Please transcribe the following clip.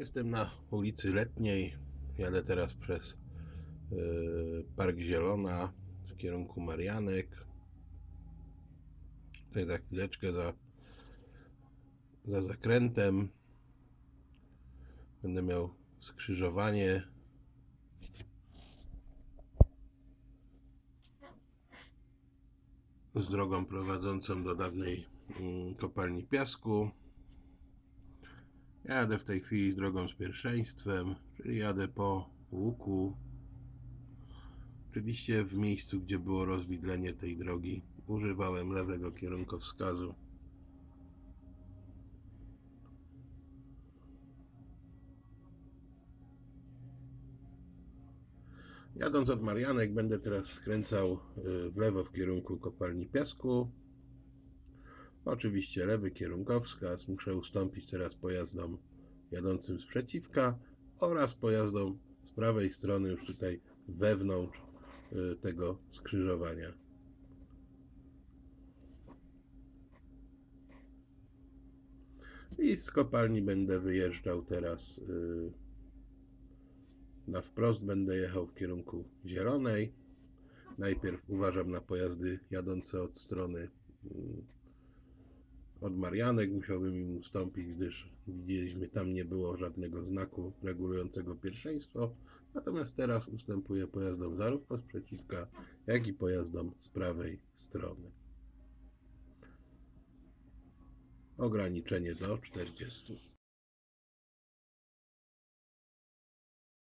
Jestem na ulicy Letniej. Jadę teraz przez yy, Park Zielona w kierunku Marianek. Tutaj za chwileczkę za, za zakrętem będę miał skrzyżowanie. Z drogą prowadzącą do dawnej mm, kopalni piasku. Jadę w tej chwili drogą z pierwszeństwem, czyli jadę po łuku. Oczywiście w miejscu, gdzie było rozwidlenie tej drogi, używałem lewego kierunkowskazu. Jadąc od Marianek będę teraz skręcał y, w lewo w kierunku kopalni piasku. Oczywiście lewy kierunkowskaz. Muszę ustąpić teraz pojazdom jadącym z przeciwka oraz pojazdom z prawej strony już tutaj wewnątrz y, tego skrzyżowania. I z kopalni będę wyjeżdżał teraz y, na wprost będę jechał w kierunku Zielonej. Najpierw uważam na pojazdy jadące od strony mm, od Marianek. Musiałbym im ustąpić, gdyż widzieliśmy tam nie było żadnego znaku regulującego pierwszeństwo. Natomiast teraz ustępuję pojazdom zarówno z przeciwka, jak i pojazdom z prawej strony. Ograniczenie do 40.